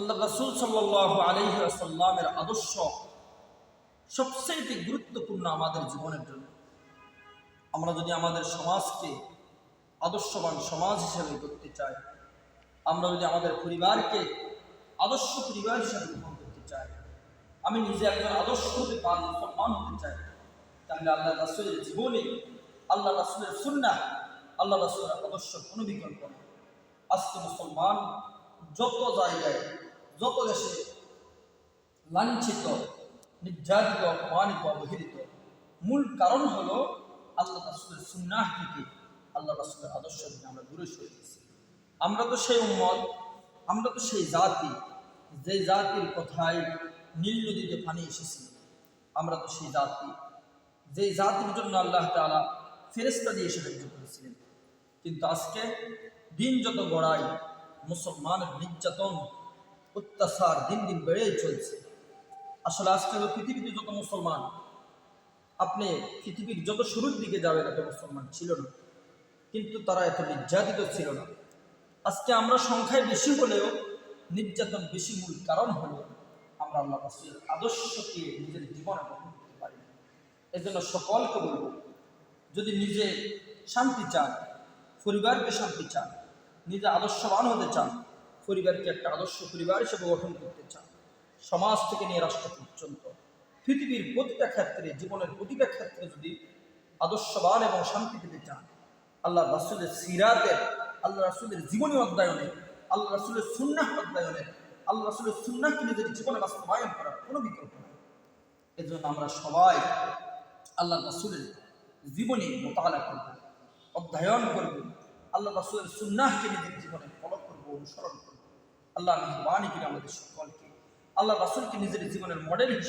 আল্লাহ রাসুল সাল্লাহ আলহিসাল্লামের আদর্শ সবচেয়ে গুরুত্বপূর্ণ আমাদের জীবনের জন্য। আমরা যদি আমাদের সমাজকে আদর্শবান সমাজ হিসেবে করতে চাই, আমরা যদি আমাদের পরিবারকে আদর্শ পরিবার হিসেবে গ্রহণ করতে চাই, আমি নিজে একজন আদর্শ হতে পারি মুসলমান হতে চাই, তাহলে আল্লাহ রাসুলের জীবনে আল্লাহ রাসুলের সুন্না আল্লাহ রাসুলের আদর্শ কোনো বিকল্প নেই। আজকে মুসলমান যত জায়গায় দেশে লাঞ্ছিত, নির্যাতিত, অপমানিত, অবহেলিত। মূল কারণ হলো আল্লাহ রাসুলের সুন্নাহ থেকে আল্লাহ রাসুলের আদর্শ থেকে আমরা দূরে সরে গেছি। আমরা তো সেই উম্মত, আমরা তো সেই জাতি, যে জাতির কথায় নীল নদীতে পানি এসেছি আমরা তো সেই জাতি। যে জাতির জন্য আল্লাহ তালা ফেরেস্তা দিয়ে সাহায্য করেছিলেন। কিন্তু আজকে দিন যত গড়াই মুসলমানের নির্যাতন অত্যাচার দিন দিন বেড়েই চলছে। আসলে আজকে পৃথিবীতে যত মুসলমান, আপনি পৃথিবীর যত শুরুর দিকে যাবেন, এত মুসলমান ছিল না। কিন্তু তারা এত নির্যাতিত ছিল না। আজকে আমরা সংখ্যায় বেশি হলেও, নির্যাতন বেশি মূল কারণ হলেও, আমরা আল্লাহ রাসুলের আদর্শকে নিজের জীবনে গ্রহণ করতে পারি এজন্য সকলকে বলব, যদি নিজে শান্তি চান, পরিবারকে শান্তি চান, নিজে আদর্শবান হতে চান পরিবারকে একটা আদর্শ পরিবার হিসেবে গঠন করতে চান। সমাজ থেকে নিয়ে রাষ্ট্র পর্যন্ত। পৃথিবীর প্রতিটা ক্ষেত্রে, জীবনের প্রতিটা ক্ষেত্রে যদি আদর্শবান এবং শান্তি পেতে চান, আল্লাহ রাসুলের সিরাতের, আল্লাহ রাসুলের জীবনী অধ্যায়নে, আল্লাহ রাসুলের সুন্নাহ অধ্যায়নে, আল্লাহ রাসুলের সুন্নাহকে নিজের জীবনে বাস্তবায়ন করার কোনো বিকল্প নেই। এজন্য আমরা সবাই আল্লাহ রাসুলের জীবনী মোতালা করব, অধ্যয়ন করব, আল্লাহ রাসুলের সুন্নাহকে নিজের জীবনে ফলো করব, অনুসরণ করব। আল্লাহ মেহরবানি করে আমাদের সকলকে। আল্লাহ রাসুলকে নিজের জীবনের মডেল